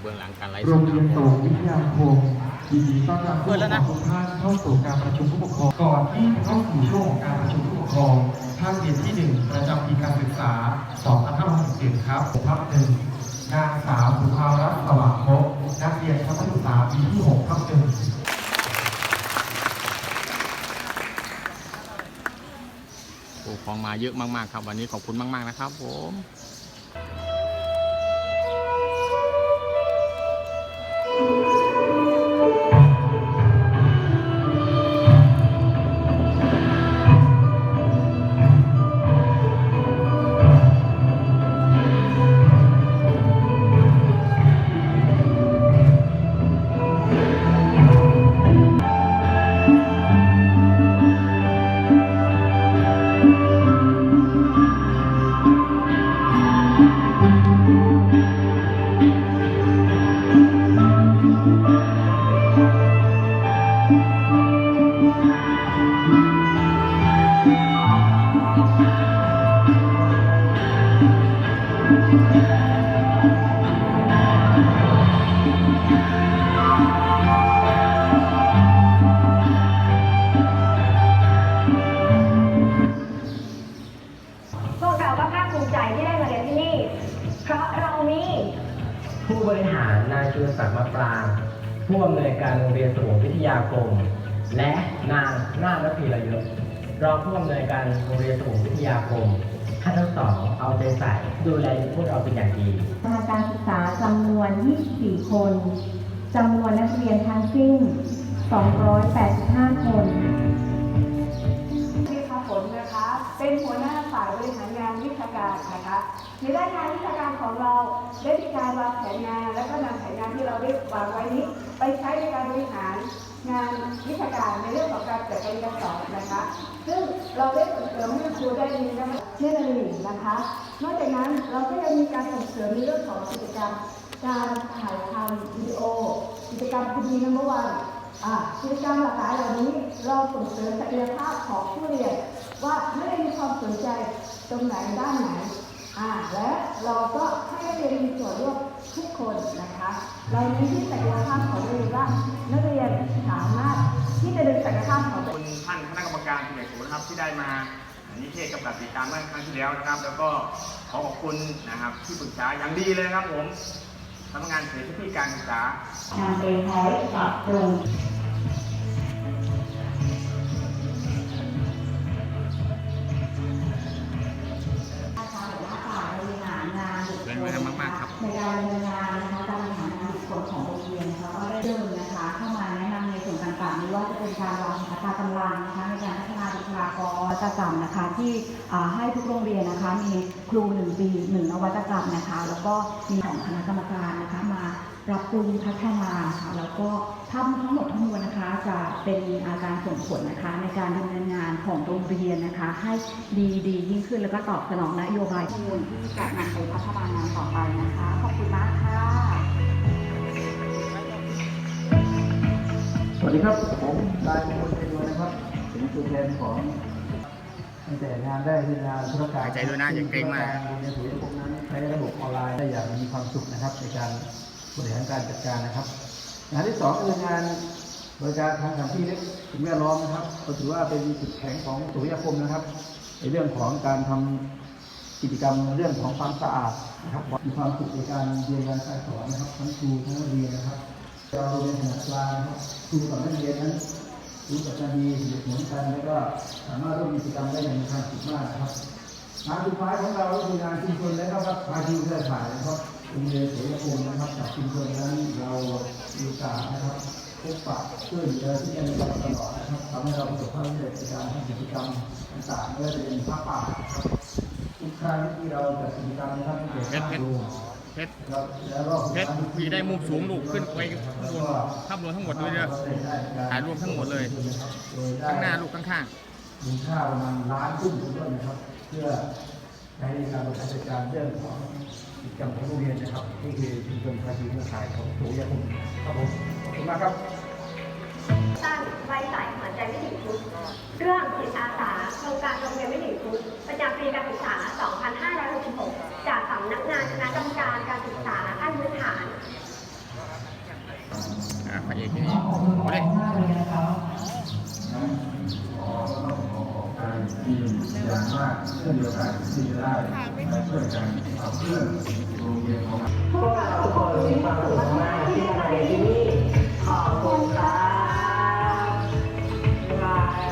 เบื้องหลังการไลฟ์โรสดงนะเรียนคโตรับวิทยาคมยินดีต้อนรับเปิดแล้วนะทุกท่านเข้าสู่การประชุมผู้ปกครองก่อนที่จะเข้าสู่ช่วงของการประชุมผู้ปกครองภาคเรียนที่หนึ่งประจำปีการศึกษา 2567ครับทับหนึ่งนางสาวสุภารัตน์สว่างภพนักเรียนชั้นประถมศึกษาปีที่6ทับหนึ่งผู้ปกครองมาเยอะมากๆครับ วันนี้ขอบคุณมาก ๆ นะครับผมารนายชูศักดิ์มะปรางผู้อำนวยการโรงเรียนสมุทรวิทยาคมและนางนาฏพีระยศรองผู้อำนวยการโรงเรียนสมุทรวิทยาคมท่านทั้งสองเอาใจใส่ดูแลพวกเราเป็นอย่างดีทางการศึกษาจำนวน 24 คนจำนวนนักเรียนทั้งสิ้น 285 คน เป็นหัวหน้าฝ่ายบริหารงานวิชาการนะคะ ในด้านงานวิชาการของเราได้มีการวางแผนงาน และก็นำแผนงานที่เราได้วางไว้นี้ ไปใช้ในการบริหารงานวิชาการในเรื่องของการจัดการเรียนการสอนนะคะ ซึ่งเราได้ส่งเสริมให้ครูได้มีนักเรียนนะคะ นอกจากนั้นเราก็ยังมีการส่งเสริมในเรื่องของกิจกรรม การถ่ายทำวิดีโอ กิจกรรมคุณดีนัมเบอร์วันอ่ากิจกรรมหลากหลายเหล่านี้เราส่งเสริมศักยภาพของผู้เรียน ว่าไม่ได้มีความสนใจตรงไหนด้านไหนอ่าและเราก็ให้นักเรียนมีส่วนร่วมทุกคนนะคะเราเน้นที่ศักยภาพของนักเรียนว่านักเรียนสามารถที่จะดึงศักยภาพของตัวขอบคุณท่านคณะกรรมการผู้ใหญ่สูงนะครับที่ได้มานิเทศกับการติดตามเมื่อครั้งที่แล้วนะครับ แล้วก็ขอขอบคุณนะครับที่ปรึกษาอย่างดีเลยนะครับผมสำนักงานเขตพื้นที่การศึกษางานเป็นแท้ปรับปรุง ในการดำเนินงานนะคะการบริหารงานบุคคลของโรงเรียนนะคะก็ได้เดินนะคะเข้ามาแนะนำในส่วนต่างๆไม่ว่าจะเป็นการวางอัตรากำลังนะคะในการพัฒนาบุคลากรนวัตกรรมนะคะที่อ่าให้ทุกโรงเรียนนะคะมีครูหนึ่งปีหนึ่งนวัตกรรมนะคะ แล้วก็มีของคณะกรรมการนะคะมา รับปรุงพัฒนาค่ะแล้วก็ทั้งทั้งหมดทั้งมวลนะคะ จะเป็นอาการส่งผลนะคะ ในการดำเนินงานของโรงเรียนนะคะ ให้ดีดียิ่งขึ้นแล้วก็ตอบสนองนโยบายที่จะนำไปพัฒนางานต่อไปนะคะ ขอบคุณมากค่ะ สวัสดีครับผมนายมงคลเทนวนะครับเป็นตัวแทนของตั้งแต่งานได้คืองานธุรการหายใจด้วยนะอย่าเกรงมากโรงเรียนถือพวกนั้นใช้ระบบออนไลน์ได้อย่างมีความสุขนะครับในการ บริหารการจัดการนะครับ งานที่สองคืองานบริการทางสถานที่และสิ่งแวดล้อมนะครับก็ถือว่าเป็นจุดแข็งของสุริยคมนะครับ ในเรื่องของการทำกิจกรรมเรื่องของความสะอาดนะครับมีความสุขในการเรียนการสอนนะครับทั้งครูทั้งนักเรียนนะครับเราเรียนขนาดกลางนะครับครูกับนักเรียนนั้นรู้จักกันดีสนิทสนมกันแล้วก็สามารถร่วมกิจกรรมได้อย่างมีความสุขมากนะครับงานสุดท้ายของเราก็คืองานชุมชนและก็ครับภาคีเครือข่ายนะครับ โรงเรียนเสรีภูมินะครับกับชุมชนนั้นเรามีโอกาสนะครับพบปะช่วยเหลือที่กันตลอดนะครับทำให้เราประสบความสำเร็จในการทำกิจกรรมต่างๆไม่ว่าจะเป็นภาคป่านะครับทุกครั้งที่เราจัดกิจกรรมนะครับที่เกิดเพชรเพชรดูเพชรครับแล้วก็เพชรมีได้มุมสูงลูกขึ้นไปข้างบนภาพรวมทั้งหมดเลยเนี่ยถ่ายรวมทั้งหมดเลยข้างหน้าลูกข้างมูลค่าประมาณล้านขึ้นด้วยนะครับ เพื่อใช้ในการบริหารจัดการเรื่องของ กิจกรรมของโรงเรียนนะครับนี่คือชุมชนภาคีเครือข่ายของสุริยภูมิครับผมขอบคุณมากครับตั้งไว้สายหัวใจวิถีพุทธเรื่องจิตอาสาโครงการโรงเรียนวิถีพุทธประจำปีการศึกษา 2566 จากสำนักงานคณะกรรมการการศึกษาขั้นพื้นฐานระเอกที่นี่เอาเลย อย่างมากเช่นเดียวกันที่จะได้มาช่วยกันขับเคลื่อนโรงเรียนของพวกเราทุกคนมีความสุขมากที่มาเรียนที่นี่ขอบคุณครับบาย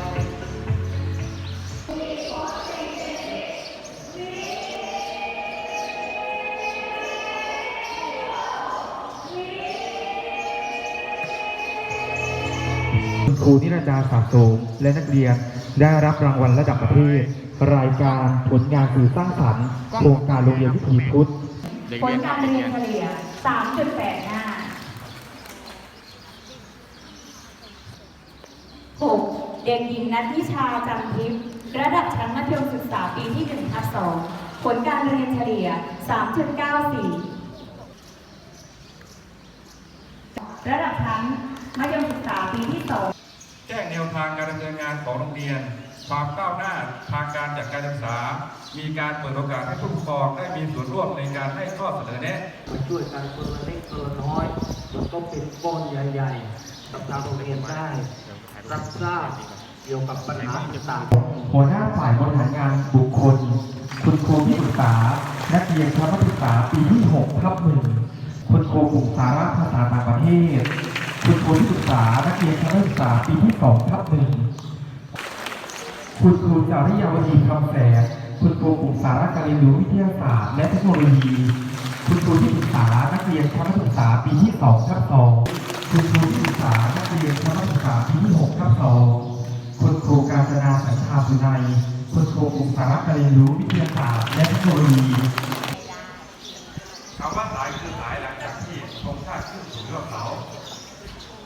ครูนิรจาสะสมและนักเรียน ได้รับรางวัลระดับประเทศ รายการผลงานสื่อสร้างสรรค์โครงการโรงเรียนวิถีพุทธเด็กผลเรียนคการบรเด็กเรีเรียยนนเฉลี่ย 3.85 6. เด็กหญิงนัทนิชาจันทิพย์ระดับชั้นมัธยมศึกษาปีที่1ทับ2ผลการเรียนเฉลี่ย 3.94 ระดับชั้นมัธยมศึกษาปีที่ 2 แจ้งแนวทางการดำเนินงานของโรงเรียน ความก้าวหน้าทางการจัดการศึกษา มีการเปิดโอกาสให้ผู้ปกครองได้มีส่วนร่วมในการให้ข้อเสนอแนะมาช่วยกันคนละเล็กคนละน้อยมันก็เป็นก้อนใหญ่ๆกับทางโรงเรียนได้รับทราบเกี่ยวกับปัญหาต่างๆหัวหน้าฝ่ายบริหารงานบุคคล คุณครูที่ปรึกษา นักเรียนชั้นมัธยมศึกษาปีที่6ทับหนึ่งคุณครูกลุ่มสาระภาษาต่างประเทศ คุณครูที่ปรึกษา นักเรียนชั้นมัธยมศึกษาปีที่2ทับหนึ่งคุณครูจาริยาวดีคำแสนคุณครูกลุ่มสาระการเรียนรู้วิทยาศาสตร์และเทคโนโลยี คุณครูที่ปรึกษา นักเรียนชั้นมัธยมศึกษาปีที่2ทับ2คุณครูที่ปรึกษา นักเรียนชั้นมัธยมศึกษาปีที่6ทับ2คุณครูการจนาสัญชาสุนัยคุณครูกลุ่มสาระการเรียนรู้วิทยาศาสตร์และเทคโนโลยีคำว่าสายคือสายหลังจากที่ธงชาติขึ้นสู่ยอดเสา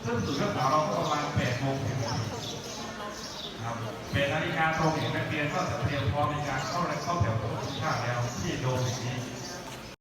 ขึ้นสู่ยอดเสาเราก็ประมาณ8โมงถึงครับเป็นนาฬิกาตรงเห็นนักเรียนก็จะเตรียมพร้อมในการเข้าเข้าแถวของธงชาแล้วที่โดมแห่งนี้